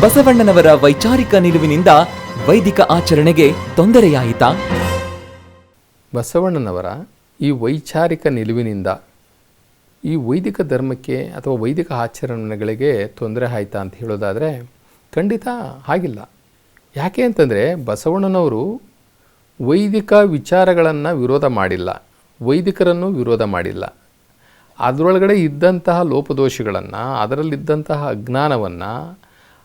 ಬಸವಣ್ಣನವರ ವೈಚಾರಿಕ ನಿಲುವಿನಿಂದ ವೈದಿಕ ಆಚರಣೆಗೆ ತೊಂದರೆಯಾಯಿತಾ? ಬಸವಣ್ಣನವರ ಈ ವೈಚಾರಿಕ ನಿಲುವಿನಿಂದ ಈ ವೈದಿಕ ಧರ್ಮಕ್ಕೆ ಅಥವಾ ವೈದಿಕ ಆಚರಣೆಗಳಿಗೆ ತೊಂದರೆ ಆಯ್ತಾ ಅಂತ ಹೇಳೋದಾದರೆ ಖಂಡಿತ ಆಗಿಲ್ಲ. ಯಾಕೆ ಅಂತಂದರೆ ಬಸವಣ್ಣನವರು ವೈದಿಕ ವಿಚಾರಗಳನ್ನು ವಿರೋಧ ಮಾಡಿಲ್ಲ. ವೈದಿಕರನ್ನು ವಿರೋಧ ಮಾಡಿಲ್ಲ. ಅದರೊಳಗಡೆ ಇದ್ದಂತಹ ಲೋಪದೋಷಗಳನ್ನು, ಅದರಲ್ಲಿದ್ದಂತಹ ಅಜ್ಞಾನವನ್ನು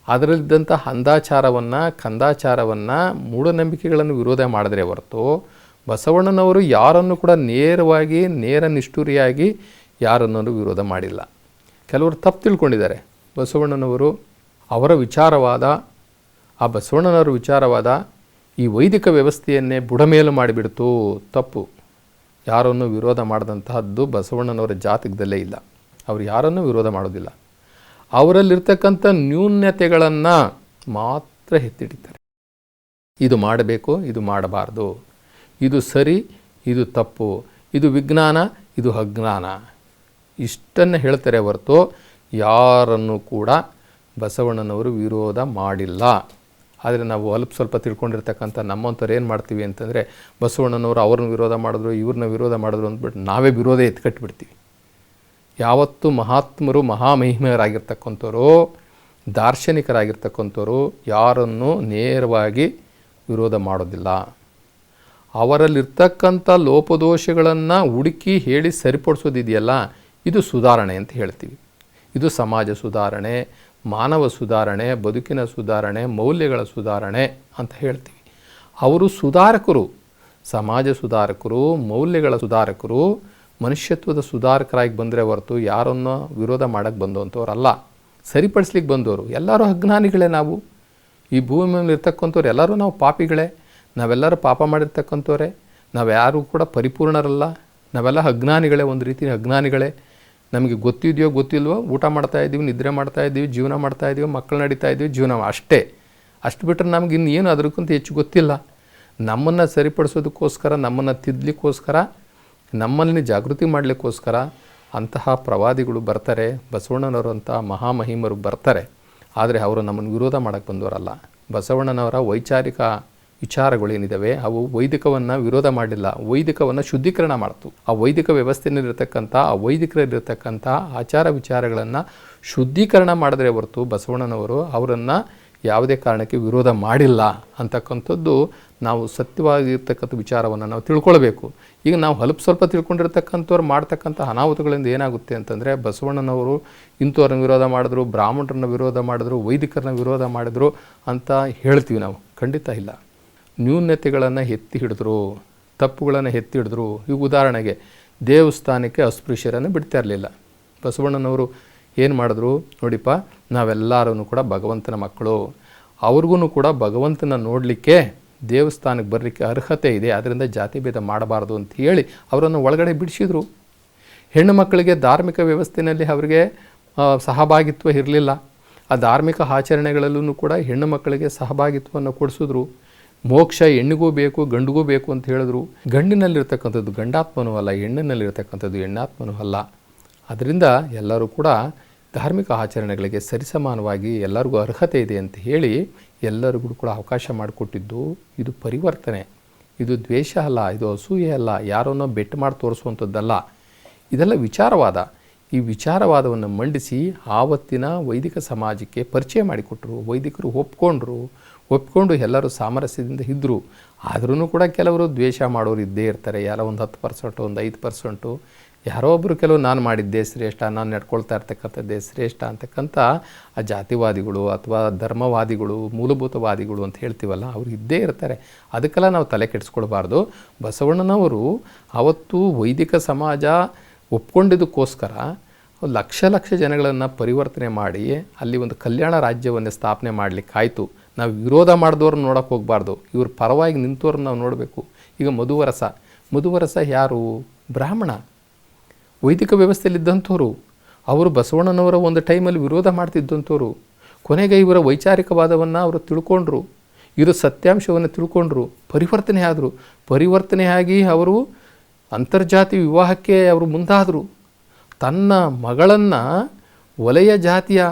ಅದರಲ್ಲಿದ್ದಂತಹ ಅಂದಾಚಾರವನ್ನು ಕಂದಾಚಾರವನ್ನು, ಮೂಢನಂಬಿಕೆಗಳನ್ನು ವಿರೋಧ ಮಾಡಿದ್ರೆ ಹೊರತು ಬಸವಣ್ಣನವರು ಯಾರನ್ನು ಕೂಡ ನೇರವಾಗಿ, ನೇರ ನಿಷ್ಠುರಿಯಾಗಿ ಯಾರನ್ನೂ ವಿರೋಧ ಮಾಡಿಲ್ಲ. ಕೆಲವರು ತಪ್ಪು ತಿಳ್ಕೊಂಡಿದ್ದಾರೆ. ಬಸವಣ್ಣನವರು ಅವರ ವಿಚಾರವಾದ, ಆ ಬಸವಣ್ಣನವರ ವಿಚಾರವಾದ ಈ ವೈದಿಕ ವ್ಯವಸ್ಥೆಯನ್ನೇ ಬುಡಮೇಲು ಮಾಡಿಬಿಡ್ತು, ತಪ್ಪು. ಯಾರನ್ನು ವಿರೋಧ ಮಾಡಿದಂತಹದ್ದು ಬಸವಣ್ಣನವರ ಜಾತಕದಲ್ಲೇ ಇಲ್ಲ. ಅವರು ಯಾರನ್ನೂ ವಿರೋಧ ಮಾಡೋದಿಲ್ಲ. ಅವರಲ್ಲಿರ್ತಕ್ಕಂಥ ನ್ಯೂನ್ಯತೆಗಳನ್ನು ಮಾತ್ರ ಎತ್ತಿಡಿತಾರೆ ಇದು ಮಾಡಬೇಕು, ಇದು ಮಾಡಬಾರ್ದು. ಇದು ಸರಿ, ಇದು ತಪ್ಪು. ಇದು ವಿಜ್ಞಾನ, ಇದು ಅಜ್ಞಾನ. ಇಷ್ಟನ್ನು ಹೇಳ್ತಾರೆ ಹೊರತು ಯಾರನ್ನು ಕೂಡ ಬಸವಣ್ಣನವರು ವಿರೋಧ ಮಾಡಿಲ್ಲ. ಆದರೆ ನಾವು ಅಲ್ಪ ಸ್ವಲ್ಪ ತಿಳ್ಕೊಂಡಿರ್ತಕ್ಕಂಥ ನಮ್ಮಂಥವ್ರು ಏನು ಮಾಡ್ತೀವಿ ಅಂತಂದರೆ, ಬಸವಣ್ಣನವರು ಅವ್ರನ್ನ ವಿರೋಧ ಮಾಡಿದ್ರು, ಇವ್ರನ್ನ ವಿರೋಧ ಮಾಡಿದ್ರು ಅಂದ್ಬಿಟ್ಟು ನಾವೇ ವಿರೋಧ ಎತ್ಕಟ್ಬಿಡ್ತೀವಿ. ಯಾವತ್ತು ಮಹಾತ್ಮರು ಮಹಾಮಹಿಮೆಯರಾಗಿರ್ತಕ್ಕಂಥವ್ರು ದಾರ್ಶನಿಕರಾಗಿರ್ತಕ್ಕಂಥವ್ರು ಯಾರನ್ನು ನೇರವಾಗಿ ವಿರೋಧ ಮಾಡೋದಿಲ್ಲ. ಅವರಲ್ಲಿರ್ತಕ್ಕಂಥ ಲೋಪದೋಷಗಳನ್ನು ಹುಡುಕಿ ಹೇಳಿ ಸರಿಪಡಿಸೋದಿದೆಯಲ್ಲ, ಇದು ಸುಧಾರಣೆ ಅಂತ ಹೇಳ್ತೀವಿ. ಇದು ಸಮಾಜ ಸುಧಾರಣೆ, ಮಾನವ ಸುಧಾರಣೆ, ಬದುಕಿನ ಸುಧಾರಣೆ, ಮೌಲ್ಯಗಳ ಸುಧಾರಣೆ ಅಂತ ಹೇಳ್ತೀವಿ. ಅವರು ಸುಧಾರಕರು, ಸಮಾಜ ಸುಧಾರಕರು, ಮೌಲ್ಯಗಳ ಸುಧಾರಕರು ಮನುಷ್ಯತ್ವದ ಸುಧಾರಕರಾಗಿ ಬಂದರೆ ಹೊರತು ಯಾರನ್ನು ವಿರೋಧ ಮಾಡೋಕ್ಕೆ ಬಂದಂಥವ್ರಲ್ಲ ಸರಿಪಡಿಸ್ಲಿಕ್ಕೆ ಬಂದವರು ಎಲ್ಲರೂ ಅಜ್ಞಾನಿಗಳೇ ನಾವು. ಈ ಭೂಮಿ ಮೇಲೆ ಇರ್ತಕ್ಕಂಥವ್ರು ಎಲ್ಲರೂ ನಾವು ಪಾಪಿಗಳೇ. ನಾವೆಲ್ಲರೂ ಪಾಪ ಮಾಡಿರ್ತಕ್ಕಂಥವ್ರೆ. ನಾವು ಯಾರೂ ಕೂಡ ಪರಿಪೂರ್ಣರಲ್ಲ. ನಾವೆಲ್ಲ ಅಜ್ಞಾನಿಗಳೇ, ಒಂದು ರೀತಿ ಅಜ್ಞಾನಿಗಳೇ. ನಮಗೆ ಗೊತ್ತಿದೆಯೋ ಗೊತ್ತಿಲ್ವೋ, ಊಟ ಮಾಡ್ತಾ ಇದ್ದೀವಿ, ನಿದ್ರೆ ಮಾಡ್ತಾ ಇದ್ದೀವಿ, ಜೀವನ ಮಾಡ್ತಾ ಇದ್ದೀವಿ ಮಕ್ಕಳು ನಡೀತಾ ಇದ್ದೀವಿ, ಜೀವನ ಅಷ್ಟೇ. ಅಷ್ಟು ಬಿಟ್ಟರೆ ನಮ್ಗೆ ಇನ್ನೇನು ಅದಕ್ಕಿಂತ ಹೆಚ್ಚು ಗೊತ್ತಿಲ್ಲ. ನಮ್ಮನ್ನು ಸರಿಪಡಿಸೋದಕ್ಕೋಸ್ಕರ, ನಮ್ಮನ್ನು ತಿದ್ದಲಿಕ್ಕೋಸ್ಕರ ನಮ್ಮಲ್ಲಿ ಜಾಗೃತಿ ಮಾಡಲಿಕ್ಕೋಸ್ಕರ ಅಂತಹ ಪ್ರವಾದಿಗಳು ಬರ್ತಾರೆ ಬಸವಣ್ಣನವರಂತಹ ಮಹಾಮಹಿಮರು ಬರ್ತಾರೆ. ಆದರೆ ಅವರು ನಮ್ಮನ್ನು ವಿರೋಧ ಮಾಡೋಕ್ಕೆ ಬಂದವರಲ್ಲ. ಬಸವಣ್ಣನವರ ವೈಚಾರಿಕ ವಿಚಾರಗಳೇನಿದ್ದಾವೆ ಅವು ವೈದಿಕವನ್ನು ವಿರೋಧ ಮಾಡಲಿಲ್ಲ. ವೈದಿಕವನ್ನು ಶುದ್ಧೀಕರಣ ಮಾಡ್ತು. ಆ ವೈದಿಕ ವ್ಯವಸ್ಥೆಯಲ್ಲಿರತಕ್ಕಂಥ, ಆ ವೈದಿಕರಲ್ಲಿರತಕ್ಕಂಥ ಆಚಾರ ವಿಚಾರಗಳನ್ನು ಶುದ್ಧೀಕರಣ ಮಾಡಿದ್ರೆ ಹೊರತು ಬಸವಣ್ಣನವರು ಅವರನ್ನು ಯಾವುದೇ ಕಾರಣಕ್ಕೆ ವಿರೋಧ ಮಾಡಿಲ್ಲ ಅಂತಕ್ಕಂಥದ್ದು ನಾವು ಸತ್ಯವಾಗಿರ್ತಕ್ಕಂಥ ವಿಚಾರವನ್ನು ನಾವು ತಿಳ್ಕೊಳ್ಬೇಕು. ಈಗ ನಾವು ಹಲಪ್ ಸ್ವಲ್ಪ ತಿಳ್ಕೊಂಡಿರ್ತಕ್ಕಂಥವ್ರು ಮಾಡ್ತಕ್ಕಂಥ ಅನಾಹುತಗಳಿಂದ ಏನಾಗುತ್ತೆ ಅಂತಂದರೆ ಬಸವಣ್ಣನವರು ಇಂಥವ್ರನ್ನ ವಿರೋಧ ಮಾಡಿದ್ರು, ಬ್ರಾಹ್ಮಣರನ್ನ ವಿರೋಧ ಮಾಡಿದ್ರು, ವೈದಿಕರನ್ನ ವಿರೋಧ ಮಾಡಿದ್ರು ಅಂತ ಹೇಳ್ತೀವಿ ನಾವು. ಖಂಡಿತ ಇಲ್ಲ. ನ್ಯೂನ್ಯತೆಗಳನ್ನು ಎತ್ತಿ ಹಿಡಿದ್ರು, ತಪ್ಪುಗಳನ್ನು ಎತ್ತಿ ಹಿಡಿದ್ರು. ಈಗ ಉದಾಹರಣೆಗೆ ದೇವಸ್ಥಾನಕ್ಕೆ ಅಸ್ಪೃಶ್ಯರನ್ನು ಬಿಡ್ತಾ ಇರಲಿಲ್ಲ. ಬಸವಣ್ಣನವರು ಏನು ಮಾಡಿದ್ರು? ನೋಡಿಪ್ಪ ನಾವೆಲ್ಲರೂ ಕೂಡ ಭಗವಂತನ ಮಕ್ಕಳು. ಅವ್ರಿಗೂ ಕೂಡ ಭಗವಂತನ ನೋಡಲಿಕ್ಕೆ ದೇವಸ್ಥಾನಕ್ಕೆ ಬರಲಿಕ್ಕೆ ಅರ್ಹತೆ ಇದೆ ಅದರಿಂದ ಜಾತಿ ಭೇದ ಮಾಡಬಾರ್ದು ಅಂತ ಹೇಳಿ ಅವರನ್ನು ಒಳಗಡೆ ಬಿಡಿಸಿದ್ರು. ಹೆಣ್ಣು ಮಕ್ಕಳಿಗೆ ಧಾರ್ಮಿಕ ವ್ಯವಸ್ಥೆಯಲ್ಲಿ ಅವರಿಗೆ ಸಹಭಾಗಿತ್ವ ಇರಲಿಲ್ಲ. ಆ ಧಾರ್ಮಿಕ ಆಚರಣೆಗಳಲ್ಲೂ ಕೂಡ ಹೆಣ್ಣು ಮಕ್ಕಳಿಗೆ ಸಹಭಾಗಿತ್ವವನ್ನು ಕೊಡಿಸಿದ್ರು. ಮೋಕ್ಷ ಹೆಣ್ಣಿಗೂ ಬೇಕು, ಗಂಡಿಗೂ ಬೇಕು ಅಂತ ಹೇಳಿದ್ರು. ಗಂಡಿನಲ್ಲಿರ್ತಕ್ಕಂಥದ್ದು ಗಂಡಾತ್ಮನೂ ಅಲ್ಲ, ಹೆಣ್ಣಿನಲ್ಲಿರ್ತಕ್ಕಂಥದ್ದು ಹೆಣ್ಣಾತ್ಮನೂ ಅಲ್ಲ. ಅದರಿಂದ ಎಲ್ಲರೂ ಕೂಡ ಧಾರ್ಮಿಕ ಆಚರಣೆಗಳಿಗೆ ಸರಿಸಮಾನವಾಗಿ ಎಲ್ಲರಿಗೂ ಅರ್ಹತೆ ಇದೆ ಅಂತ ಹೇಳಿ ಎಲ್ಲರಿಗೂ ಕೂಡ ಅವಕಾಶ ಮಾಡಿಕೊಟ್ಟಿದ್ದು ಇದು ಪರಿವರ್ತನೆ. ಇದು ದ್ವೇಷ ಅಲ್ಲ, ಇದು ಅಸೂಯೆ ಅಲ್ಲ, ಯಾರನ್ನೋ ಬೆಟ್ಟು ಮಾಡಿ ತೋರಿಸುವಂಥದ್ದಲ್ಲ. ಇದೆಲ್ಲ ವಿಚಾರವಾದ. ಈ ವಿಚಾರವಾದವನ್ನು ಮಂಡಿಸಿ ಆವತ್ತಿನ ವೈದಿಕ ಸಮಾಜಕ್ಕೆ ಪರಿಚಯ ಮಾಡಿಕೊಟ್ರು, ವೈದಿಕರು ಒಪ್ಕೊಂಡ್ರು, ಒಪ್ಕೊಂಡು ಎಲ್ಲರೂ ಸಾಮರಸ್ಯದಿಂದ ಇದ್ದರು ಆದ್ರೂ ಕೂಡ ಕೆಲವರು ದ್ವೇಷ ಮಾಡೋರು ಇದ್ದೇ ಇರ್ತಾರೆ. ಯಾರೋ ಒಂದು ಹತ್ತು ಪರ್ಸೆಂಟು, ಒಂದು ಐದು ಪರ್ಸೆಂಟು ಯಾರೋ ಒಬ್ಬರು ಕೆಲವು ನಾನು ಮಾಡಿದ್ದೆ ಶ್ರೇಷ್ಠ, ನಾನು ನಡ್ಕೊಳ್ತಾ ಇರ್ತಕ್ಕಂಥದ್ದೇ ಶ್ರೇಷ್ಠ ಅಂತಕ್ಕಂಥ ಆ ಜಾತಿವಾದಿಗಳು ಅಥವಾ ಧರ್ಮವಾದಿಗಳು, ಮೂಲಭೂತವಾದಿಗಳು ಅಂತ ಹೇಳ್ತೀವಲ್ಲ, ಅವ್ರು ಇದ್ದೇ ಇರ್ತಾರೆ. ಅದಕ್ಕೆಲ್ಲ ನಾವು ತಲೆ ಕೆಡಿಸ್ಕೊಳ್ಬಾರ್ದು. ಬಸವಣ್ಣನವರು ಅವತ್ತು ವೈದಿಕ ಸಮಾಜ ಒಪ್ಕೊಂಡಿದ್ದಕ್ಕೋಸ್ಕರ ಲಕ್ಷ ಲಕ್ಷ ಜನಗಳನ್ನು ಪರಿವರ್ತನೆ ಮಾಡಿ ಅಲ್ಲಿ ಒಂದು ಕಲ್ಯಾಣ ರಾಜ್ಯವನ್ನೇ ಸ್ಥಾಪನೆ ಮಾಡಲಿಕ್ಕಾಯಿತು. ನಾವು ವಿರೋಧ ಮಾಡಿದವ್ರನ್ನ ನೋಡೋಕೆ ಹೋಗಬಾರ್ದು. ಇವ್ರ ಪರವಾಗಿ ನಿಂತವ್ರನ್ನ ನಾವು ನೋಡಬೇಕು. ಈಗ ಮಧುವರಸ. ಮಧುವರಸ ಯಾರು? ಬ್ರಾಹ್ಮಣ. ವೈದಿಕ ವ್ಯವಸ್ಥೆಯಲ್ಲಿದ್ದಂಥವರು ಅವರು ಬಸವಣ್ಣನವರ ಒಂದು ಟೈಮಲ್ಲಿ ವಿರೋಧ ಮಾಡ್ತಿದ್ದಂಥವ್ರು ಕೊನೆಗೆ ಇವರ ವೈಚಾರಿಕವಾದವನ್ನು ಅವರು ತಿಳ್ಕೊಂಡ್ರು ಇದು ಸತ್ಯಾಂಶವನ್ನು ತಿಳ್ಕೊಂಡ್ರು, ಪರಿವರ್ತನೆ ಆದರು. ಪರಿವರ್ತನೆಯಾಗಿ ಅವರು ಅಂತರ್ಜಾತಿ ವಿವಾಹಕ್ಕೆ ಅವರು ಮುಂದಾದರು. ತನ್ನ ಮಗಳನ್ನು ವಲಯ ಜಾತಿಯ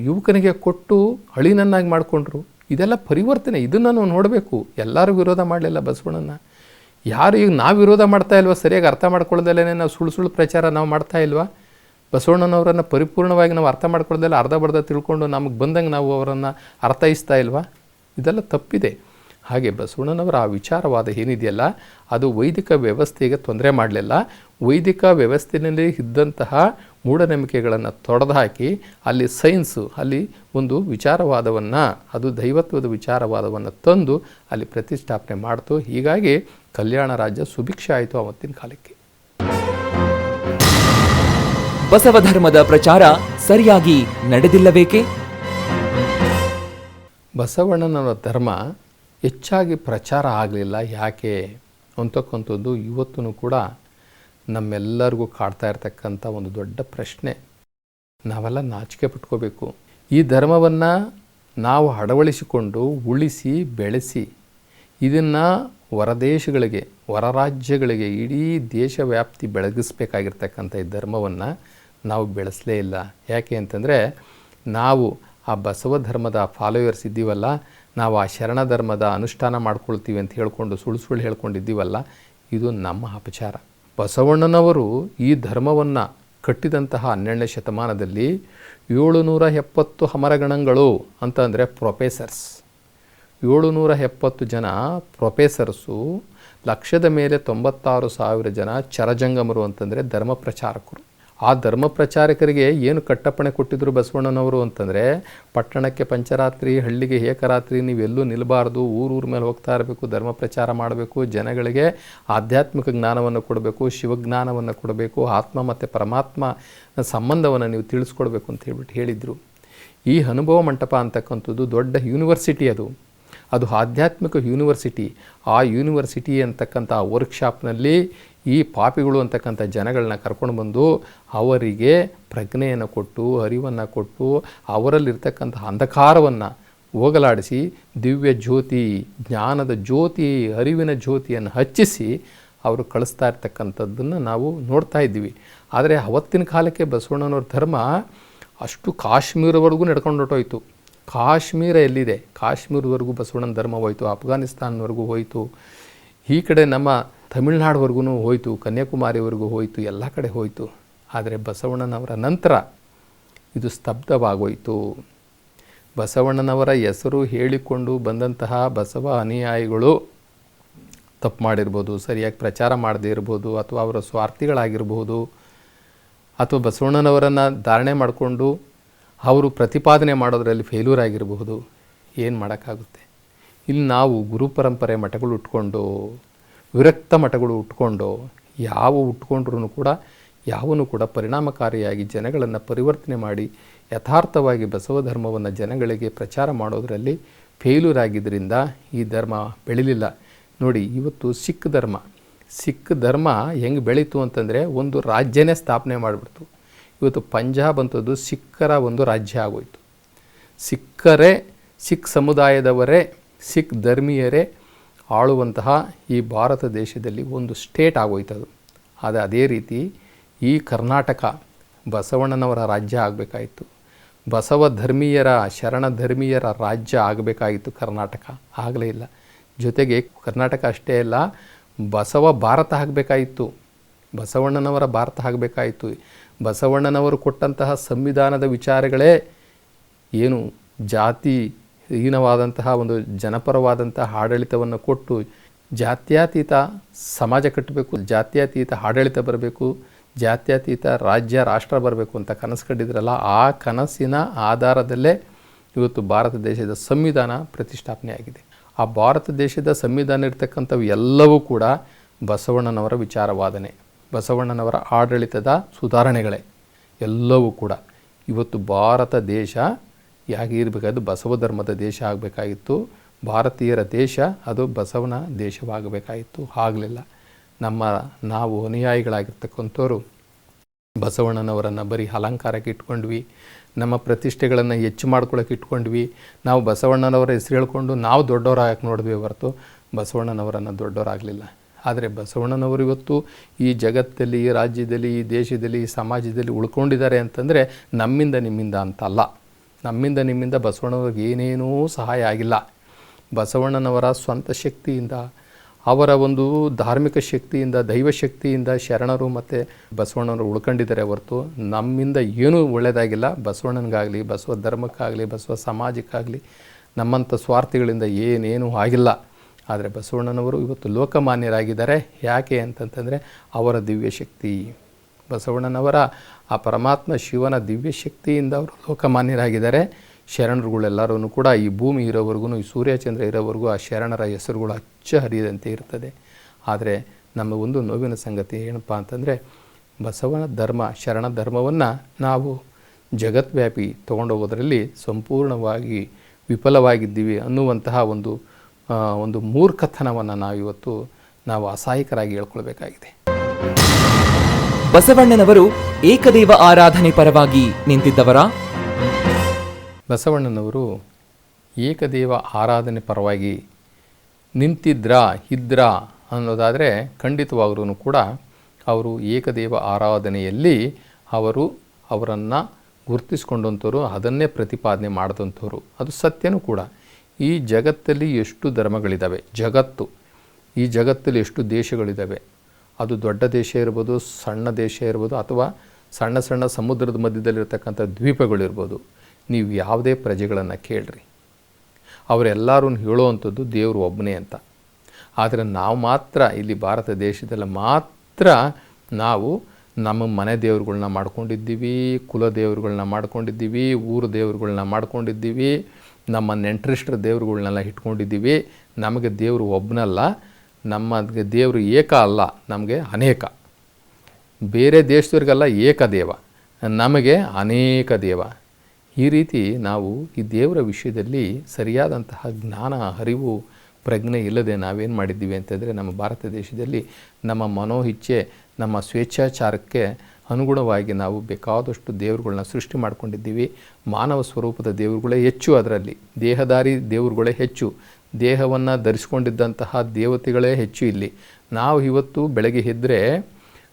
ಯುವಕನಿಗೆ ಕೊಟ್ಟು ಅಳಿನನ್ನಾಗಿ ಮಾಡಿಕೊಂಡ್ರು. ಇದೆಲ್ಲ ಪರಿವರ್ತನೆ. ಇದನ್ನು ನಾವು ನೋಡಬೇಕು. ಎಲ್ಲರೂ ವಿರೋಧ ಮಾಡಲಿಲ್ಲ ಬಸವಣ್ಣನ ಯಾರು ಈಗ ನಾವು ವಿರೋಧ ಮಾಡ್ತಾ ಇಲ್ವಾ? ಸರಿಯಾಗಿ ಅರ್ಥ ಮಾಡ್ಕೊಳ್ಳೋದಲ್ಲೇ ನಾವು ಸುಳ್ಳು ಸುಳ್ಳು ಪ್ರಚಾರ ನಾವು ಮಾಡ್ತಾ ಇಲ್ವಾ? ಬಸವಣ್ಣನವರನ್ನು ಪರಿಪೂರ್ಣವಾಗಿ ನಾವು ಅರ್ಥ ಮಾಡ್ಕೊಳ್ಳೋದಲ್ಲ, ಅರ್ಧ ಬರ್ಧ ತಿಳ್ಕೊಂಡು ನಮಗೆ ಬಂದಂಗೆ ನಾವು ಅವರನ್ನು ಅರ್ಥೈಸ್ತಾ ಇಲ್ವಾ? ಇದೆಲ್ಲ ತಪ್ಪಿದೆ. ಹಾಗೆ ಬಸವಣ್ಣನವರ ಆ ವಿಚಾರವಾದ ಏನಿದೆಯಲ್ಲ, ಅದು ವೈದಿಕ ವ್ಯವಸ್ಥೆಗೆ ತೊಂದರೆ ಮಾಡಲಿಲ್ಲ. ವೈದಿಕ ವ್ಯವಸ್ಥೆಯಲ್ಲಿ ಇದ್ದಂತಹ ಮೂಢನಂಬಿಕೆಗಳನ್ನು ತೊಡೆದು ಹಾಕಿ ಅಲ್ಲಿ ಸೈನ್ಸು ಅಲ್ಲಿ ಒಂದು ವಿಚಾರವಾದವನ್ನು, ಅದು ದೈವತ್ವದ ವಿಚಾರವಾದವನ್ನು ತಂದು ಅಲ್ಲಿ ಪ್ರತಿಷ್ಠಾಪನೆ ಮಾಡ್ತು. ಹೀಗಾಗಿ ಕಲ್ಯಾಣ ರಾಜ್ಯ ಸುಭಿಕ್ಷೆ ಆಯಿತು ಅವತ್ತಿನ ಕಾಲಕ್ಕೆ. ಬಸವ ಧರ್ಮದ ಪ್ರಚಾರ ಸರಿಯಾಗಿ ನಡೆದಿಲ್ಲಬೇಕೆ ಬಸವಣ್ಣನವರ ಧರ್ಮ ಹೆಚ್ಚಾಗಿ ಪ್ರಚಾರ ಆಗಲಿಲ್ಲ. ಯಾಕೆ ಅಂತಕ್ಕಂಥದ್ದು ಇವತ್ತೂ ಕೂಡ ನಮ್ಮೆಲ್ಲರಿಗೂ ಕಾಡ್ತಾ ಇರತಕ್ಕಂಥ ಒಂದು ದೊಡ್ಡ ಪ್ರಶ್ನೆ. ನಾವೆಲ್ಲ ನಾಚಿಕೆ ಪಟ್ಕೋಬೇಕು. ಈ ಧರ್ಮವನ್ನು ನಾವು ಅಳವಡಿಸಿಕೊಂಡು ಉಳಿಸಿ ಬೆಳೆಸಿ ಇದನ್ನು ಹೊರದೇಶಗಳಿಗೆ ಹೊರ ರಾಜ್ಯಗಳಿಗೆ ಇಡೀ ದೇಶ ವ್ಯಾಪ್ತಿ ಬೆಳಗಿಸ್ಬೇಕಾಗಿರ್ತಕ್ಕಂಥ ಈ ಧರ್ಮವನ್ನು ನಾವು ಬೆಳೆಸಲೇ ಇಲ್ಲ. ಯಾಕೆ ಅಂತಂದರೆ, ನಾವು ಆ ಬಸವ ಧರ್ಮದ ಫಾಲೋಯರ್ಸ್ ಇದ್ದೀವಲ್ಲ, ನಾವು ಆ ಶರಣ ಧರ್ಮದ ಅನುಷ್ಠಾನ ಮಾಡ್ಕೊಳ್ತೀವಿ ಅಂತ ಹೇಳ್ಕೊಂಡು, ಸುಳ್ಳು ಸುಳ್ಳು ಹೇಳ್ಕೊಂಡಿದ್ದೀವಲ್ಲ, ಇದು ನಮ್ಮ ಅಪಚಾರ. ಬಸವಣ್ಣನವರು ಈ ಧರ್ಮವನ್ನು ಕಟ್ಟಿದಂತಹ ಹನ್ನೆರಡನೇ ಶತಮಾನದಲ್ಲಿ ಏಳುನೂರ ಎಪ್ಪತ್ತು ಹಮರಗಣಗಳು ಅಂತಂದರೆ ಪ್ರೊಫೆಸರ್ಸ್ ಏಳುನೂರ ಎಪ್ಪತ್ತು ಜನ ಪ್ರೊಫೆಸರ್ಸು, ಲಕ್ಷದ ಮೇಲೆ ತೊಂಬತ್ತಾರು ಸಾವಿರ ಜನ ಚರಜಂಗಮರು ಅಂತಂದರೆ ಧರ್ಮ ಪ್ರಚಾರಕರು. ಆ ಧರ್ಮ ಪ್ರಚಾರಕರಿಗೆ ಏನು ಕಟ್ಟಪ್ಪಣೆ ಕೊಟ್ಟಿದ್ರು ಬಸವಣ್ಣನವರು ಅಂತಂದರೆ, ಪಟ್ಟಣಕ್ಕೆ ಪಂಚರಾತ್ರಿ, ಹಳ್ಳಿಗೆ ಏಕರಾತ್ರಿ, ನೀವೆಲ್ಲೂ ನಿಲ್ಲಬಾರ್ದು ಊರೂರ ಮೇಲೆ ಹೋಗ್ತಾ ಇರಬೇಕು, ಧರ್ಮ ಪ್ರಚಾರ ಮಾಡಬೇಕು, ಜನಗಳಿಗೆ ಆಧ್ಯಾತ್ಮಿಕ ಜ್ಞಾನವನ್ನು ಕೊಡಬೇಕು, ಶಿವಜ್ಞಾನವನ್ನು ಕೊಡಬೇಕು, ಆತ್ಮ ಮತ್ತು ಪರಮಾತ್ಮ ಸಂಬಂಧವನ್ನು ನೀವು ತಿಳಿಸ್ಕೊಡ್ಬೇಕು ಅಂತ ಹೇಳ್ಬಿಟ್ಟು ಹೇಳಿದರು. ಈ ಅನುಭವ ಮಂಟಪ ಅಂತಕ್ಕಂಥದ್ದು ದೊಡ್ಡ ಯೂನಿವರ್ಸಿಟಿ ಅದು. ಅದು ಆಧ್ಯಾತ್ಮಿಕ ಯೂನಿವರ್ಸಿಟಿ. ಆ ಯೂನಿವರ್ಸಿಟಿ ಅಂತಕ್ಕಂಥ ವರ್ಕ್ಶಾಪ್ನಲ್ಲಿ ಈ ಪಾಪಿಗಳು ಅಂತಕ್ಕಂಥ ಜನಗಳನ್ನ ಕರ್ಕೊಂಡು ಬಂದು ಅವರಿಗೆ ಪ್ರಜ್ಞೆಯನ್ನು ಕೊಟ್ಟು, ಅರಿವನ್ನು ಕೊಟ್ಟು, ಅವರಲ್ಲಿರ್ತಕ್ಕಂಥ ಅಂಧಕಾರವನ್ನು ಹೋಗಲಾಡಿಸಿ, ದಿವ್ಯ ಜ್ಯೋತಿ, ಜ್ಞಾನದ ಜ್ಯೋತಿ, ಅರಿವಿನ ಜ್ಯೋತಿಯನ್ನು ಹಚ್ಚಿಸಿ ಅವರು ಕಳಿಸ್ತಾ ಇರ್ತಕ್ಕಂಥದ್ದನ್ನು ನಾವು ನೋಡ್ತಾ ಇದ್ದೀವಿ. ಆದರೆ ಅವತ್ತಿನ ಕಾಲಕ್ಕೆ ಬಸವಣ್ಣನವ್ರ ಧರ್ಮ ಅಷ್ಟು ಕಾಶ್ಮೀರವರೆಗೂ ನಡ್ಕೊಂಡು ಹೊರಟೋಯ್ತು. ಕಾಶ್ಮೀರ ಎಲ್ಲಿದೆ? ಕಾಶ್ಮೀರದವರೆಗೂ ಬಸವಣ್ಣನ ಧರ್ಮ ಹೋಯಿತು ಅಫ್ಘಾನಿಸ್ತಾನ್ವರೆಗೂ ಹೋಯಿತು, ಈ ಕಡೆ ನಮ್ಮ ತಮಿಳ್ನಾಡುವರೆಗೂ ಹೋಯಿತು, ಕನ್ಯಾಕುಮಾರಿವರೆಗೂ ಹೋಯಿತು, ಎಲ್ಲ ಕಡೆ ಹೋಯಿತು. ಆದರೆ ಬಸವಣ್ಣನವರ ನಂತರ ಇದು ಸ್ತಬ್ಧವಾಗೋಯಿತು. ಬಸವಣ್ಣನವರ ಹೆಸರು ಹೇಳಿಕೊಂಡು ಬಂದಂತಹ ಬಸವ ಅನುಯಾಯಿಗಳು ತಪ್ಪು ಮಾಡಿರ್ಬೋದು, ಸರಿಯಾಗಿ ಪ್ರಚಾರ ಮಾಡದೇ ಇರ್ಬೋದು, ಅಥವಾ ಅವರ ಸ್ವಾರ್ಥಿಗಳಾಗಿರ್ಬೋದು, ಅಥವಾ ಬಸವಣ್ಣನವರನ್ನು ಧಾರಣೆ ಮಾಡಿಕೊಂಡು ಅವರು ಪ್ರತಿಪಾದನೆ ಮಾಡೋದರಲ್ಲಿ ಫೇಲ್ಯೂರ್ ಆಗಿರಬಹುದು, ಏನು ಮಾಡೋಕ್ಕಾಗುತ್ತೆ? ಇಲ್ಲಿ ನಾವು ಗುರು ಪರಂಪರೆ ಮಠಗಳು ಉಟ್ಕೊಂಡು, ವಿರಕ್ತ ಮಠಗಳು ಉಟ್ಕೊಂಡು, ಯಾವ ಉಟ್ಕೊಂಡ್ರೂ ಕೂಡ, ಯಾವನು ಕೂಡ ಪರಿಣಾಮಕಾರಿಯಾಗಿ ಜನಗಳನ್ನು ಪರಿವರ್ತನೆ ಮಾಡಿ, ಯಥಾರ್ಥವಾಗಿ ಬಸವ ಧರ್ಮವನ್ನು ಜನಗಳಿಗೆ ಪ್ರಚಾರ ಮಾಡೋದರಲ್ಲಿ ಫೇಲ್ಯೂರ್ ಆಗಿದ್ದರಿಂದ ಈ ಧರ್ಮ ಬೆಳಿಲಿಲ್ಲ. ನೋಡಿ, ಇವತ್ತು ಸಿಖ್ ಧರ್ಮ. ಸಿಖ್ ಧರ್ಮ ಹೆಂಗೆ ಬೆಳೀತು ಅಂತಂದರೆ ಒಂದು ರಾಜ್ಯನೇ ಸ್ಥಾಪನೆ ಮಾಡಿಬಿಡ್ತು. ಇವತ್ತು ಪಂಜಾಬ್ ಅಂಥದ್ದು ಸಿಖ್ಖರ ಒಂದು ರಾಜ್ಯ ಆಗೋಯಿತು. ಸಿಖ್ಖರೇ, ಸಿಖ್ ಸಮುದಾಯದವರೇ, ಸಿಖ್ ಧರ್ಮೀಯರೇ ಆಳುವಂತಹ ಈ ಭಾರತ ದೇಶದಲ್ಲಿ ಒಂದು ಸ್ಟೇಟ್ ಆಗೋಯ್ತು ಅದು ಅದೇ ರೀತಿ ಈ ಕರ್ನಾಟಕ ಬಸವಣ್ಣನವರ ರಾಜ್ಯ ಆಗಬೇಕಾಯಿತು. ಬಸವ ಧರ್ಮೀಯರ, ಶರಣ ಧರ್ಮೀಯರ ರಾಜ್ಯ ಆಗಬೇಕಾಗಿತ್ತು ಕರ್ನಾಟಕ. ಆಗಲೇ ಇಲ್ಲ. ಜೊತೆಗೆ ಕರ್ನಾಟಕ ಅಷ್ಟೇ ಅಲ್ಲ, ಬಸವ ಭಾರತ ಆಗಬೇಕಾಯಿತು. ಬಸವಣ್ಣನವರ ಭಾರತ ಆಗಬೇಕಾಯಿತು. ಬಸವಣ್ಣನವರು ಕೊಟ್ಟಂತಹ ಸಂವಿಧಾನದ ವಿಚಾರಗಳೇ ಏನು ಜಾತಿ ಹೀನವಾದಂತಹ ಒಂದು ಜನಪರವಾದಂತಹ ಆಡಳಿತವನ್ನು ಕೊಟ್ಟು ಜಾತ್ಯಾತೀತ ಸಮಾಜ ಕಟ್ಟಬೇಕು, ಜಾತ್ಯಾತೀತ ಆಡಳಿತ ಬರಬೇಕು, ಜಾತ್ಯತೀತ ರಾಜ್ಯ, ರಾಷ್ಟ್ರ ಬರಬೇಕು ಅಂತ ಕನಸು ಕಂಡಿದ್ರಲ್ಲ ಆ ಕನಸಿನ ಆಧಾರದಲ್ಲೇ ಇವತ್ತು ಭಾರತ ದೇಶದ ಸಂವಿಧಾನ ಪ್ರತಿಷ್ಠಾಪನೆ ಆಗಿದೆ ಆ ಭಾರತ ದೇಶದ ಸಂವಿಧಾನ ಇರ್ತಕ್ಕಂಥವು ಎಲ್ಲವೂ ಕೂಡ ಬಸವಣ್ಣನವರ ವಿಚಾರವಾದನೆ. ಬಸವಣ್ಣನವರ ಆಡಳಿತದ ಸುಧಾರಣೆಗಳೇ. ಎಲ್ಲವೂ ಕೂಡ. ಇವತ್ತು ಭಾರತ ದೇಶ ಹೇಗೆ ಇರಬೇಕಾದ್ದು ಬಸವ ಧರ್ಮದ ದೇಶ ಆಗಬೇಕಾಗಿತ್ತು. ಭಾರತೀಯರ ದೇಶ ಅದು ಬಸವನ ದೇಶವಾಗಬೇಕಾಗಿತ್ತು. ಆಗಲಿಲ್ಲ. ನಮ್ಮ ನಾವು ಅನುಯಾಯಿಗಳಾಗಿರ್ತಕ್ಕಂಥವ್ರು ಬಸವಣ್ಣನವರನ್ನು ಬರೀ ಅಲಂಕಾರಕ್ಕೆ ಇಟ್ಕೊಂಡ್ವಿ. ನಮ್ಮ ಪ್ರತಿಷ್ಠೆಗಳನ್ನು ಹೆಚ್ಚು ಮಾಡ್ಕೊಳ್ಳೋಕೆ ಇಟ್ಕೊಂಡ್ವಿ. ನಾವು ಬಸವಣ್ಣನವರ ಹೆಸರು ಹೇಳ್ಕೊಂಡು ನಾವು ದೊಡ್ಡವರಾಗಕ್ಕೆ ನೋಡಿದ್ವಿ ಹೊರತು ಬಸವಣ್ಣನವರನ್ನು ದೊಡ್ಡವರಾಗಲಿಲ್ಲ. ಆದರೆ ಬಸವಣ್ಣನವರು ಇವತ್ತು ಈ ಜಗತ್ತಲ್ಲಿ, ಈ ರಾಜ್ಯದಲ್ಲಿ, ಈ ದೇಶದಲ್ಲಿ, ಈ ಸಮಾಜದಲ್ಲಿ ಉಳ್ಕೊಂಡಿದ್ದಾರೆ ಅಂತಂದರೆ ನಮ್ಮಿಂದ ನಿಮ್ಮಿಂದ ಅಂತಲ್ಲ. ನಮ್ಮಿಂದ ನಿಮ್ಮಿಂದ ಬಸವಣ್ಣವ್ರಿಗೆ ಏನೇನೂ ಸಹಾಯ ಆಗಿಲ್ಲ. ಬಸವಣ್ಣನವರ ಸ್ವಂತ ಶಕ್ತಿಯಿಂದ, ಅವರ ಒಂದು ಧಾರ್ಮಿಕ ಶಕ್ತಿಯಿಂದ, ದೈವ ಶಕ್ತಿಯಿಂದ ಶರಣರು ಮತ್ತು ಬಸವಣ್ಣನವರು ಉಳ್ಕೊಂಡಿದ್ದಾರೆ ಹೊರತು ನಮ್ಮಿಂದ ಏನೂ ಒಳ್ಳೆಯದಾಗಿಲ್ಲ ಬಸವಣ್ಣನಿಗಾಗಲಿ, ಬಸವ ಧರ್ಮಕ್ಕಾಗಲಿ, ಬಸವ ಸಮಾಜಕ್ಕಾಗಲಿ ನಮ್ಮಂಥ ಸ್ವಾರ್ಥಿಗಳಿಂದ ಏನೇನೂ ಆಗಿಲ್ಲ. ಆದರೆ ಬಸವಣ್ಣನವರು ಇವತ್ತು ಲೋಕಮಾನ್ಯರಾಗಿದ್ದಾರೆ. ಯಾಕೆ ಅಂತಂತಂದರೆ ಅವರ ದಿವ್ಯ ಶಕ್ತಿ. ಬಸವಣ್ಣನವರ ಆ ಪರಮಾತ್ಮ ಶಿವನ ದಿವ್ಯ ಶಕ್ತಿಯಿಂದ ಅವರು ಲೋಕಮಾನ್ಯರಾಗಿದ್ದಾರೆ. ಶರಣರುಗಳೆಲ್ಲರೂ ಕೂಡ ಈ ಭೂಮಿ ಇರೋವರೆಗೂ ಈ ಸೂರ್ಯಚಂದ್ರ ಇರೋವರೆಗೂ ಆ ಶರಣರ ಹೆಸರುಗಳು ಅಚ್ಚ ಹರಿಯದಂತೆ ಇರ್ತದೆ. ಆದರೆ ನಮ್ಮ ಒಂದು ನೋವಿನ ಸಂಗತಿ ಏನಪ್ಪ ಅಂತಂದರೆ, ಬಸವನ ಧರ್ಮ, ಶರಣ ಧರ್ಮವನ್ನು ನಾವು ಜಗತ್ವ್ಯಾಪಿ ತೊಗೊಂಡೋಗೋದ್ರಲ್ಲಿ ಸಂಪೂರ್ಣವಾಗಿ ವಿಫಲವಾಗಿದ್ದೀವಿ ಅನ್ನುವಂತಹ ಒಂದು ಒಂದು ಮೂರ್ಖತನವನ್ನು ನಾವಿವತ್ತು ನಾವು ಅಸಹಾಯಕರಾಗಿ ಹೇಳ್ಕೊಳ್ಬೇಕಾಗಿದೆ. ಬಸವಣ್ಣನವರು ಏಕದೇವ ಆರಾಧನೆ ಪರವಾಗಿ ನಿಂತಿದ್ದವರ? ಬಸವಣ್ಣನವರು ಏಕದೇವ ಆರಾಧನೆ ಪರವಾಗಿ ನಿಂತಿದ್ರಾ ಇದ್ರಾ ಅನ್ನೋದಾದರೆ ಖಂಡಿತವಾಗ್ರೂ ಕೂಡ ಅವರು ಏಕದೇವ ಆರಾಧನೆಯಲ್ಲಿ ಅವರು ಅವರನ್ನು ಗುರುತಿಸ್ಕೊಂಡಂಥವ್ರು ಅದನ್ನೇ ಪ್ರತಿಪಾದನೆ ಮಾಡಿದಂಥವ್ರು. ಅದು ಸತ್ಯನೂ ಕೂಡ. ಈ ಜಗತ್ತಲ್ಲಿ ಎಷ್ಟು ಧರ್ಮಗಳಿದ್ದಾವೆ ಜಗತ್ತು. ಈ ಜಗತ್ತಲ್ಲಿ ಎಷ್ಟು ದೇಶಗಳಿದ್ದಾವೆ ಅದು ದೊಡ್ಡ ದೇಶ ಇರ್ಬೋದು, ಸಣ್ಣ ದೇಶ ಇರ್ಬೋದು, ಅಥವಾ ಸಣ್ಣ ಸಣ್ಣ ಸಮುದ್ರದ ಮಧ್ಯದಲ್ಲಿರ್ತಕ್ಕಂಥ ದ್ವೀಪಗಳಿರ್ಬೋದು. ನೀವು ಯಾವುದೇ ಪ್ರಜೆಗಳನ್ನು ಕೇಳ್ರಿ. ಅವರೆಲ್ಲರೂ ಹೇಳುವಂಥದ್ದು ದೇವರು ಒಬ್ಬನೇ ಅಂತ. ಆದರೆ ನಾವು ಮಾತ್ರ ಇಲ್ಲಿ ಭಾರತ ದೇಶದಲ್ಲಿ ಮಾತ್ರ ನಾವು ನಮ್ಮ ಮನೆ ದೇವ್ರುಗಳ್ನ ಮಾಡ್ಕೊಂಡಿದ್ದೀವಿ, ಕುಲ ದೇವ್ರುಗಳನ್ನ ಮಾಡ್ಕೊಂಡಿದ್ದೀವಿ, ಊರು ದೇವ್ರುಗಳ್ನ ಮಾಡ್ಕೊಂಡಿದ್ದೀವಿ ನಮ್ಮ ನೆಂಟರಿಷ್ಟರ ದೇವ್ರುಗಳ್ನೆಲ್ಲ ಇಟ್ಕೊಂಡಿದ್ದೀವಿ. ನಮಗೆ ದೇವರು ಒಬ್ಬನಲ್ಲ ನಮ್ಮ ದೇವರು ಏಕ ಅಲ್ಲ, ನಮಗೆ ಅನೇಕ. ಬೇರೆ ದೇಶದವ್ರಿಗೆಲ್ಲ ಏಕದೇವ ನಮಗೆ ಅನೇಕ ದೇವ. ಈ ರೀತಿ ನಾವು ಈ ದೇವರ ವಿಷಯದಲ್ಲಿ ಸರಿಯಾದಂತಹ ಜ್ಞಾನ, ಅರಿವು, ಪ್ರಜ್ಞೆ ಇಲ್ಲದೆ ನಾವೇನು ಮಾಡಿದ್ದೀವಿ ಅಂತಂದರೆ ನಮ್ಮ ಭಾರತ ದೇಶದಲ್ಲಿ ನಮ್ಮ ಮನೋಹಿಚ್ಛೆ ನಮ್ಮ ಸ್ವೇಚ್ಛಾಚಾರಕ್ಕೆ ಅನುಗುಣವಾಗಿ ನಾವು ಬೇಕಾದಷ್ಟು ದೇವರುಗಳನ್ನ ಸೃಷ್ಟಿ ಮಾಡ್ಕೊಂಡಿದ್ದೀವಿ. ಮಾನವ ಸ್ವರೂಪದ ದೇವರುಗಳೇ ಹೆಚ್ಚು ಅದರಲ್ಲಿ. ದೇಹದಾರಿ ದೇವರುಗಳೇ ಹೆಚ್ಚು. ದೇಹವನ್ನು ಧರಿಸ್ಕೊಂಡಿದ್ದಂತಹ ದೇವತೆಗಳೇ ಹೆಚ್ಚು ಇಲ್ಲಿ. ನಾವು ಇವತ್ತು ಬೆಳಗ್ಗೆ ಎದ್ದರೆ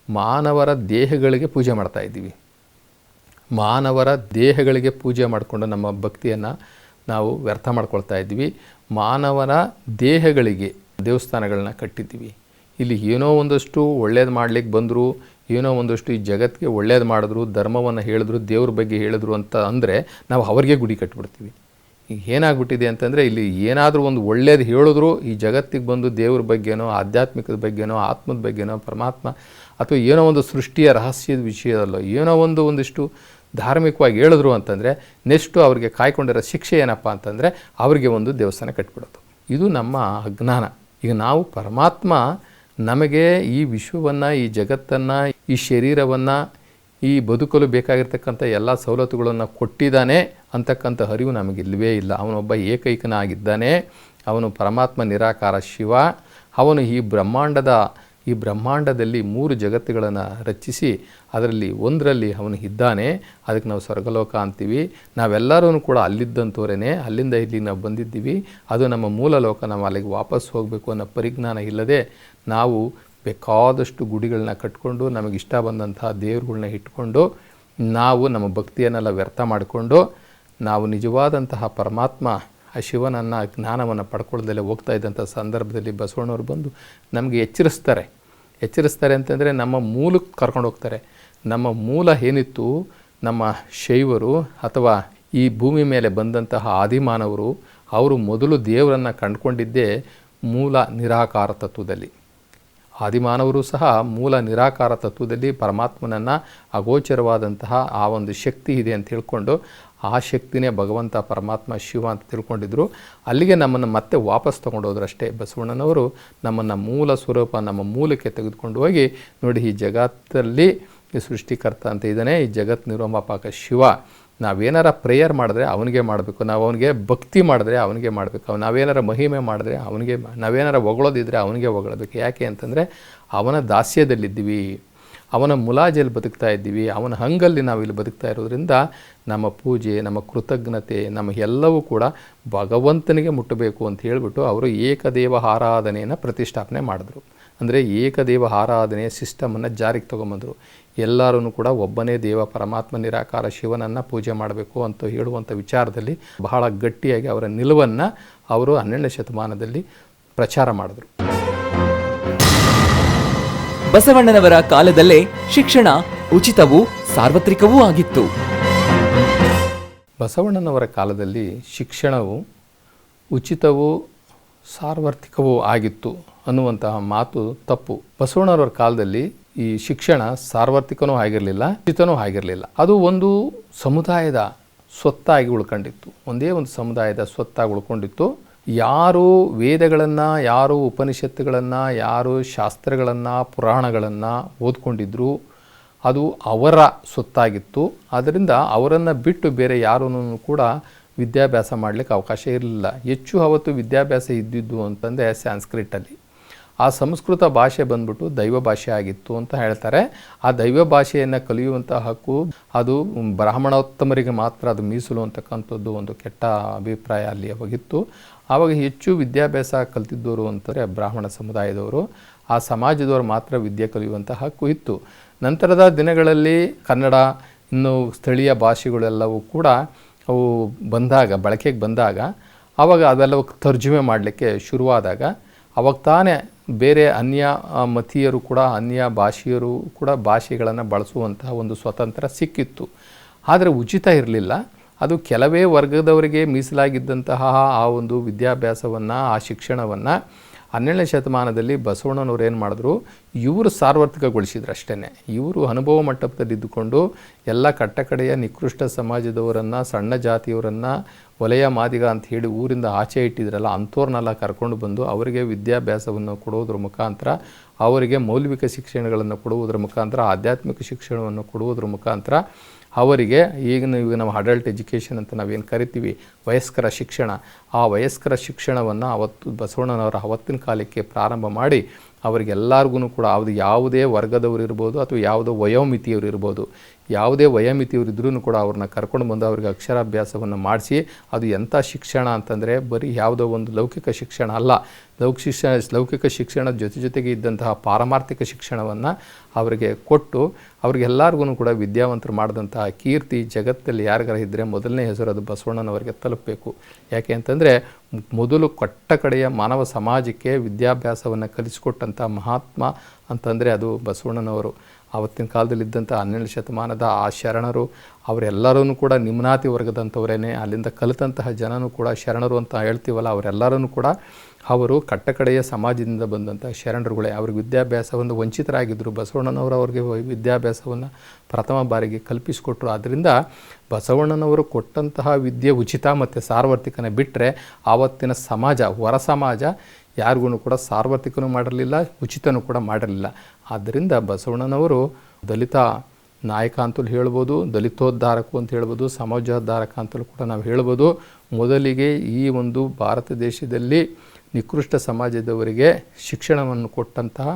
ಮಾನವರ ದೇಹಗಳಿಗೆ ಪೂಜೆ ಮಾಡ್ತಾ ಇದ್ದೀವಿ. ಮಾನವರ ದೇಹಗಳಿಗೆ ಪೂಜೆ ಮಾಡಿಕೊಂಡು ನಮ್ಮ ಭಕ್ತಿಯನ್ನು ನಾವು ವ್ಯರ್ಥ ಮಾಡ್ಕೊಳ್ತಾ ಇದ್ವಿ ಮಾನವರ ದೇಹಗಳಿಗೆ ದೇವಸ್ಥಾನಗಳನ್ನ ಕಟ್ಟಿದ್ದೀವಿ. ಇಲ್ಲಿ ಏನೋ ಒಂದಷ್ಟು ಒಳ್ಳೇದು ಮಾಡ್ಲಿಕ್ಕೆ ಬಂದರು ಏನೋ ಒಂದಷ್ಟು ಈ ಜಗತ್ತಿಗೆ ಒಳ್ಳೇದು ಮಾಡಿದ್ರು, ಧರ್ಮವನ್ನು ಹೇಳಿದ್ರು, ದೇವ್ರ ಬಗ್ಗೆ ಹೇಳಿದ್ರು ಅಂತ ಅಂದರೆ ನಾವು ಅವ್ರಿಗೆ ಗುಡಿ ಕಟ್ಬಿಡ್ತೀವಿ. ಈಗ ಏನಾಗ್ಬಿಟ್ಟಿದೆ ಅಂತಂದರೆ ಇಲ್ಲಿ ಏನಾದರೂ ಒಂದು ಒಳ್ಳೇದು ಹೇಳಿದ್ರು, ಈ ಜಗತ್ತಿಗೆ ಬಂದು ದೇವ್ರ ಬಗ್ಗೆನೋ, ಆಧ್ಯಾತ್ಮಿಕದ ಬಗ್ಗೆನೋ, ಆತ್ಮದ ಬಗ್ಗೆನೋ, ಪರಮಾತ್ಮ ಅಥವಾ ಏನೋ ಒಂದು ಸೃಷ್ಟಿಯ ರಹಸ್ಯದ ವಿಷಯದಲ್ಲೋ ಏನೋ ಒಂದು ಒಂದಿಷ್ಟು ಧಾರ್ಮಿಕವಾಗಿ ಹೇಳಿದ್ರು ಅಂತಂದರೆ ನೆಕ್ಸ್ಟು ಅವರಿಗೆ ಕಾಯ್ಕೊಂಡಿರೋ ಶಿಕ್ಷೆ ಏನಪ್ಪ ಅಂತಂದರೆ ಅವರಿಗೆ ಒಂದು ದೇವಸ್ಥಾನ ಕಟ್ಬಿಡೋದು. ಇದು ನಮ್ಮ ಅಜ್ಞಾನ. ಈಗ ನಾವು ಪರಮಾತ್ಮ ನಮಗೆ ಈ ವಿಶ್ವವನ್ನು, ಈ ಜಗತ್ತನ್ನು, ಈ ಶರೀರವನ್ನು, ಈ ಬದುಕಲು ಬೇಕಾಗಿರ್ತಕ್ಕಂಥ ಎಲ್ಲ ಸವಲತ್ತುಗಳನ್ನು ಕೊಟ್ಟಿದ್ದಾನೆ ಅಂತಕ್ಕಂಥ ಅರಿವು ನಮಗಿಲ್ಲವೇ ಇಲ್ಲ. ಅವನೊಬ್ಬ ಏಕೈಕನಾಗಿದ್ದಾನೆ. ಅವನು ಪರಮಾತ್ಮ ನಿರಾಕಾರ ಶಿವ. ಅವನು ಈ ಬ್ರಹ್ಮಾಂಡದ, ಈ ಬ್ರಹ್ಮಾಂಡದಲ್ಲಿ ಮೂರು ಜಗತ್ತುಗಳನ್ನು ರಚಿಸಿ, ಅದರಲ್ಲಿ ಒಂದರಲ್ಲಿ ಅವನು ಇದ್ದಾನೆ. ಅದಕ್ಕೆ ನಾವು ಸ್ವರ್ಗಲೋಕ ಅಂತೀವಿ. ನಾವೆಲ್ಲರೂ ಕೂಡ ಅಲ್ಲಿದ್ದಂಥವರೇ ಅಲ್ಲಿಂದ ಇಲ್ಲಿ ನಾವು ಬಂದಿದ್ದೀವಿ. ಅದು ನಮ್ಮ ಮೂಲ ಲೋಕ. ನಾವು ಅಲ್ಲಿಗೆ ವಾಪಸ್ ಹೋಗಬೇಕು ಅನ್ನೋ ಪರಿಜ್ಞಾನ ಇಲ್ಲದೆ ನಾವು ಬೇಕಾದಷ್ಟು ಗುಡಿಗಳನ್ನ ಕಟ್ಕೊಂಡು ನಮಗೆ ಇಷ್ಟ ಬಂದಂತಹ ದೇವ್ರುಗಳ್ನ ಇಟ್ಕೊಂಡು ನಾವು ನಮ್ಮ ಭಕ್ತಿಯನ್ನೆಲ್ಲ ವ್ಯರ್ಥ ಮಾಡಿಕೊಂಡು ನಾವು ನಿಜವಾದಂತಹ ಪರಮಾತ್ಮ ಆ ಶಿವನನ್ನು ಜ್ಞಾನವನ್ನು ಪಡ್ಕೊಳ್ಳದಲ್ಲೇ ಹೋಗ್ತಾ ಇದ್ದಂಥ ಸಂದರ್ಭದಲ್ಲಿ ಬಸವಣ್ಣವ್ರು ಬಂದು ನಮಗೆ ಎಚ್ಚರಿಸ್ತಾರೆ. ಎಚ್ಚರಿಸ್ತಾರೆ ಅಂತಂದರೆ ನಮ್ಮ ಮೂಲಕ್ಕೆ ಕರ್ಕೊಂಡು ಹೋಗ್ತಾರೆ. ನಮ್ಮ ಮೂಲ ಏನಿತ್ತು, ನಮ್ಮ ಶೈವರು ಅಥವಾ ಈ ಭೂಮಿ ಮೇಲೆ ಬಂದಂತಹ ಆದಿಮಾನವರು, ಅವರು ಮೊದಲು ದೇವರನ್ನು ಕಂಡುಕೊಂಡಿದ್ದೇ ಮೂಲ ನಿರಾಕಾರ ತತ್ವದಲ್ಲಿ. ಆದಿಮಾನವರು ಸಹ ಮೂಲ ನಿರಾಕಾರ ತತ್ವದಲ್ಲಿ ಪರಮಾತ್ಮನನ್ನು ಅಗೋಚರವಾದಂತಹ ಆ ಒಂದು ಶಕ್ತಿ ಇದೆ ಅಂತ ತಿಳ್ಕೊಂಡು ಆ ಶಕ್ತಿನೇ ಭಗವಂತ ಪರಮಾತ್ಮ ಶಿವ ಅಂತ ತಿಳ್ಕೊಂಡಿದ್ರು. ಅಲ್ಲಿಗೆ ನಮ್ಮನ್ನು ಮತ್ತೆ ವಾಪಸ್ ತೊಗೊಂಡೋದ್ರಷ್ಟೇ. ಬಸವಣ್ಣನವರು ನಮ್ಮನ್ನು ಮೂಲ ಸ್ವರೂಪ, ನಮ್ಮ ಮೂಲಕ್ಕೆ ತೆಗೆದುಕೊಂಡು ಹೋಗಿ ನೋಡಿ ಈ ಜಗತ್ತಲ್ಲಿ ಸೃಷ್ಟಿಕರ್ತ ಅಂತ ಇದ್ದಾನೆ. ಈ ಜಗತ್ ನಿರ್ವಮಾಪಕ ಶಿವ. ನಾವೇನಾರ ಪ್ರೇಯರ್ ಮಾಡಿದ್ರೆ ಅವನಿಗೆ ಮಾಡಬೇಕು, ನಾವು ಅವನಿಗೆ ಭಕ್ತಿ ಮಾಡಿದ್ರೆ ಅವನಿಗೆ ಮಾಡಬೇಕು, ಅವ್ ನಾವೇನಾರ ಮಹಿಮೆ ಮಾಡಿದ್ರೆ ಅವನಿಗೆ ನಾವೇನಾರ ಹೊಗಳೋದಿದ್ರೆ ಅವನಿಗೆ ಹೊಗಳಬೇಕು ಯಾಕೆ ಅಂತಂದರೆ ಅವನ ದಾಸ್ಯದಲ್ಲಿದ್ದೀವಿ, ಅವನ ಮುಲಾಜಲ್ಲಿ ಬದುಕ್ತಾ ಇದ್ದೀವಿ, ಅವನ ಹಂಗಲ್ಲಿ ನಾವು ಇಲ್ಲಿ ಬದುಕ್ತಾ ಇರೋದ್ರಿಂದ ನಮ್ಮ ಪೂಜೆ, ನಮ್ಮ ಕೃತಜ್ಞತೆ, ನಮ್ಮ ಎಲ್ಲವೂ ಕೂಡ ಭಗವಂತನಿಗೆ ಮುಟ್ಟಬೇಕು ಅಂತ ಹೇಳಿಬಿಟ್ಟು ಅವರು ಏಕದೇವ ಆರಾಧನೆಯನ್ನು ಪ್ರತಿಷ್ಠಾಪನೆ ಮಾಡಿದ್ರು. ಅಂದರೆ ಏಕದೇವ ಆರಾಧನೆಯ ಸಿಸ್ಟಮನ್ನು ಜಾರಿಗೆ ತೊಗೊಂಬಂದರು. ಎಲ್ಲರೂ ಕೂಡ ಒಬ್ಬನೇ ದೇವ ಪರಮಾತ್ಮ ನಿರಾಕಾರ ಶಿವನನ್ನು ಪೂಜೆ ಮಾಡಬೇಕು ಅಂತ ಹೇಳುವಂಥ ವಿಚಾರದಲ್ಲಿ ಬಹಳ ಗಟ್ಟಿಯಾಗಿ ಅವರ ನಿಲುವನ್ನು ಅವರು ಹನ್ನೆರಡನೇ ಶತಮಾನದಲ್ಲಿ ಪ್ರಚಾರ ಮಾಡಿದ್ರು. ಬಸವಣ್ಣನವರ ಕಾಲದಲ್ಲೇ ಶಿಕ್ಷಣ ಉಚಿತವೂ ಸಾರ್ವತ್ರಿಕವೂ ಆಗಿತ್ತು. ಬಸವಣ್ಣನವರ ಕಾಲದಲ್ಲಿ ಶಿಕ್ಷಣವು ಉಚಿತವೂ ಸಾರ್ವತ್ರಿಕವೂ ಆಗಿತ್ತು ಅನ್ನುವಂತಹ ಮಾತು ತಪ್ಪು. ಬಸವಣ್ಣನವರ ಕಾಲದಲ್ಲಿ ಈ ಶಿಕ್ಷಣ ಸಾರ್ವತ್ರಿಕನೂ ಆಗಿರಲಿಲ್ಲ, ಉಚಿತನೂ ಆಗಿರಲಿಲ್ಲ. ಅದು ಒಂದು ಸಮುದಾಯದ ಸ್ವತ್ತಾಗಿ ಉಳ್ಕೊಂಡಿತ್ತು. ಒಂದೇ ಒಂದು ಸಮುದಾಯದ ಸ್ವತ್ತಾಗಿ ಉಳ್ಕೊಂಡಿತ್ತು. ಯಾರು ವೇದಗಳನ್ನು, ಯಾರು ಉಪನಿಷತ್ತುಗಳನ್ನು, ಯಾರು ಶಾಸ್ತ್ರಗಳನ್ನು, ಪುರಾಣಗಳನ್ನು ಓದ್ಕೊಂಡಿದ್ರು, ಅದು ಅವರ ಸೊತ್ತಾಗಿತ್ತು ಅದರಿಂದ ಅವರನ್ನು ಬಿಟ್ಟು ಬೇರೆ ಯಾರೂ ಕೂಡ ವಿದ್ಯಾಭ್ಯಾಸ ಮಾಡಲಿಕ್ಕೆ ಅವಕಾಶ ಇರಲಿಲ್ಲ. ಹೆಚ್ಚು ಅವತ್ತು ವಿದ್ಯಾಭ್ಯಾಸ ಇದ್ದಿದ್ದು ಅಂತಂದರೆ ಸ್ಯಾನ್ಸ್ಕ್ರಿಟಲ್ಲಿ ಆ ಸಂಸ್ಕೃತ ಭಾಷೆ ಬಂದ್ಬಿಟ್ಟು ದೈವ ಭಾಷೆ ಆಗಿತ್ತು ಅಂತ ಹೇಳ್ತಾರೆ. ಆ ದೈವ ಭಾಷೆಯನ್ನು ಕಲಿಯುವಂಥ ಹಕ್ಕು ಅದು ಬ್ರಾಹ್ಮಣೋತ್ತಮರಿಗೆ ಮಾತ್ರ, ಅದು ಮೀಸಲು ಅಂತಕ್ಕಂಥದ್ದು ಒಂದು ಕೆಟ್ಟ ಅಭಿಪ್ರಾಯ ಅಲ್ಲಿ ಅವಾಗಿತ್ತು ಆವಾಗ ಹೆಚ್ಚು ವಿದ್ಯಾಭ್ಯಾಸ ಕಲ್ತಿದ್ದವರು ಅಂತಾರೆ ಬ್ರಾಹ್ಮಣ ಸಮುದಾಯದವರು. ಆ ಸಮಾಜದವರು ಮಾತ್ರ ವಿದ್ಯೆ ಕಲಿಯುವಂಥ ಹಕ್ಕು ಇತ್ತು. ನಂತರದ ದಿನಗಳಲ್ಲಿ ಕನ್ನಡ, ಇನ್ನು ಸ್ಥಳೀಯ ಭಾಷೆಗಳೆಲ್ಲವೂ ಕೂಡ ಅವು ಬಂದಾಗ, ಬಳಕೆಗೆ ಬಂದಾಗ, ಆವಾಗ ಅವೆಲ್ಲವೂ ತರ್ಜುಮೆ ಮಾಡಲಿಕ್ಕೆ ಶುರುವಾದಾಗ, ಅವಾಗ ತಾನೇ ಬೇರೆ ಅನ್ಯ ಮತೀಯರು ಕೂಡ, ಅನ್ಯ ಭಾಷೆಯರು ಕೂಡ ಭಾಷೆಗಳನ್ನು ಬಳಸುವಂತಹ ಒಂದು ಸ್ವತಂತ್ರ ಸಿಕ್ಕಿತ್ತು. ಆದರೆ ಉಚಿತ ಇರಲಿಲ್ಲ. ಅದು ಕೆಲವೇ ವರ್ಗದವರಿಗೆ ಮೀಸಲಾಗಿದ್ದಂತಹ ಆ ಒಂದು ವಿದ್ಯಾಭ್ಯಾಸವನ್ನು, ಆ ಶಿಕ್ಷಣವನ್ನು ಹನ್ನೆರಡನೇ ಶತಮಾನದಲ್ಲಿ ಬಸವಣ್ಣನವ್ರು ಏನು ಮಾಡಿದ್ರು? ಇವರು ಸಾರ್ವತ್ರಿಕಗೊಳಿಸಿದ್ರು ಅಷ್ಟೇ ಇವರು ಅನುಭವ ಮಟ್ಟದಲ್ಲಿ ಇದ್ದುಕೊಂಡು ಎಲ್ಲ ಕಟ್ಟಕಡೆಯ ನಿಕೃಷ್ಟ ಸಮಾಜದವರನ್ನು, ಸಣ್ಣ ಜಾತಿಯವರನ್ನು, ವಲಯ ಮಾದಿಗ ಅಂತ ಹೇಳಿ ಊರಿಂದ ಆಚೆ ಇಟ್ಟಿದ್ರಲ್ಲ ಅಂಥವ್ರನ್ನೆಲ್ಲ ಕರ್ಕೊಂಡು ಬಂದು ಅವರಿಗೆ ವಿದ್ಯಾಭ್ಯಾಸವನ್ನು ಕೊಡುವುದರ ಮುಖಾಂತರ, ಅವರಿಗೆ ಮೌಲ್ವಿಕ ಶಿಕ್ಷಣಗಳನ್ನು ಕೊಡುವುದರ ಮುಖಾಂತರ, ಆಧ್ಯಾತ್ಮಿಕ ಶಿಕ್ಷಣವನ್ನು ಕೊಡುವುದರ ಮುಖಾಂತರ ಅವರಿಗೆ ಈಗ ಈಗ ನಾವು ಅಡಲ್ಟ್ ಎಜುಕೇಷನ್ ಅಂತ ನಾವೇನು ಕರಿತೀವಿ? ವಯಸ್ಕರ ಶಿಕ್ಷಣ. ಆ ವಯಸ್ಕರ ಶಿಕ್ಷಣವನ್ನು ಅವತ್ತು ಬಸವಣ್ಣನವರ ಅವತ್ತಿನ ಕಾಲಕ್ಕೆ ಪ್ರಾರಂಭ ಮಾಡಿ ಅವರಿಗೆಲ್ಲರಿಗೂ ಕೂಡ ಅದು ಯಾವುದೇ ವರ್ಗದವರು ಇರ್ಬೋದು ಅಥವಾ ಯಾವುದೋ ವಯೋಮಿತಿಯವರು ಇರ್ಬೋದು. ಯಾವುದೇ ವಯೋಮಿತಿಯವರಿದ್ರೂ ಕೂಡ ಅವ್ರನ್ನ ಕರ್ಕೊಂಡು ಬಂದು ಅವ್ರಿಗೆ ಅಕ್ಷರಾಭ್ಯಾಸವನ್ನು ಮಾಡಿಸಿ, ಅದು ಎಂಥ ಶಿಕ್ಷಣ ಅಂತಂದರೆ ಬರೀ ಯಾವುದೋ ಒಂದು ಲೌಕಿಕ ಶಿಕ್ಷಣ ಅಲ್ಲ. ಲೌಕಿಕ ಶಿಕ್ಷಣ ಲೌಕಿಕ ಶಿಕ್ಷಣದ ಜೊತೆ ಜೊತೆಗೆ ಇದ್ದಂತಹ ಪಾರಮಾರ್ಥಿಕ ಶಿಕ್ಷಣವನ್ನು ಅವರಿಗೆ ಕೊಟ್ಟು ಅವ್ರಿಗೆಲ್ಲರಿಗೂ ಕೂಡ ವಿದ್ಯಾವಂತರು ಮಾಡಿದಂತಹ ಕೀರ್ತಿ ಜಗತ್ತಲ್ಲಿ ಯಾರಿಗಾರ ಇದ್ದರೆ ಮೊದಲನೇ ಹೆಸರು ಅದು ಬಸವಣ್ಣನವರಿಗೆ ತಲುಪಬೇಕು. ಯಾಕೆ ಅಂತಂದರೆ ಮೊದಲು ಕಟ್ಟ ಕಡೆಯ ಮಾನವ ಸಮಾಜಕ್ಕೆ ವಿದ್ಯಾಭ್ಯಾಸವನ್ನು ಕಲಿಸಿಕೊಟ್ಟಂಥ ಮಹಾತ್ಮ ಅಂತಂದರೆ ಅದು ಬಸವಣ್ಣನವರು. ಆವತ್ತಿನ ಕಾಲದಲ್ಲಿದ್ದಂಥ ಹನ್ನೆರಡು ಶತಮಾನದ ಆ ಶರಣರು ಅವರೆಲ್ಲರೂ ಕೂಡ ನಿಮ್ನಾತಿ ವರ್ಗದಂಥವರೇನೆ, ಅಲ್ಲಿಂದ ಕಲಿತಂತಹ ಜನನೂ ಕೂಡ ಶರಣರು ಅಂತ ಹೇಳ್ತೀವಲ್ಲ ಅವರೆಲ್ಲರೂ ಕೂಡ ಅವರು ಕಟ್ಟಕಡೆಯ ಸಮಾಜದಿಂದ ಬಂದಂಥ ಶರಣರುಗಳೇ. ಅವ್ರಿಗೆ ವಿದ್ಯಾಭ್ಯಾಸವನ್ನು ವಂಚಿತರಾಗಿದ್ದರು. ಬಸವಣ್ಣನವರು ಅವ್ರಿಗೆ ವಿದ್ಯಾಭ್ಯಾಸವನ್ನು ಪ್ರಥಮ ಬಾರಿಗೆ ಕಲ್ಪಿಸಿಕೊಟ್ರು. ಆದ್ದರಿಂದ ಬಸವಣ್ಣನವರು ಕೊಟ್ಟಂತಹ ವಿದ್ಯೆ ಉಚಿತ ಮತ್ತು ಸಾರ್ವತ್ರಿಕನ ಬಿಟ್ಟರೆ ಆವತ್ತಿನ ಸಮಾಜ, ಹೊರ ಸಮಾಜ ಯಾರಿಗೂ ಕೂಡ ಸಾರ್ವತ್ರಿಕನೂ ಮಾಡಿರಲಿಲ್ಲ, ಉಚಿತನೂ ಕೂಡ ಮಾಡಿರಲಿಲ್ಲ. ಆದ್ದರಿಂದ ಬಸವಣ್ಣನವರು ದಲಿತ ನಾಯಕ ಅಂತಲೂ ಹೇಳ್ಬೋದು ದಲಿತೋದ್ಧಾರಕು ಅಂತ ಹೇಳ್ಬೋದು, ಸಮಾಜೋದ್ಧಾರಕ ಅಂತಲೂ ಕೂಡ ನಾವು ಹೇಳ್ಬೋದು. ಮೊದಲಿಗೆ ಈ ಒಂದು ಭಾರತ ದೇಶದಲ್ಲಿ ನಿಕೃಷ್ಟ ಸಮಾಜದವರಿಗೆ ಶಿಕ್ಷಣವನ್ನು ಕೊಟ್ಟಂತಹ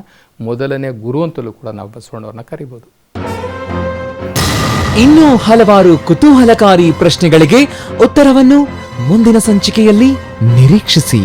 ಮೊದಲನೇ ಗುರು ಅಂತಲೂ ಕೂಡ ನಾವು ಬಸವಣ್ಣವ್ರನ್ನ ಕರಿಬೋದು. ಇನ್ನೂ ಹಲವಾರು ಕುತೂಹಲಕಾರಿ ಪ್ರಶ್ನೆಗಳಿಗೆ ಉತ್ತರವನ್ನು ಮುಂದಿನ ಸಂಚಿಕೆಯಲ್ಲಿ ನಿರೀಕ್ಷಿಸಿ.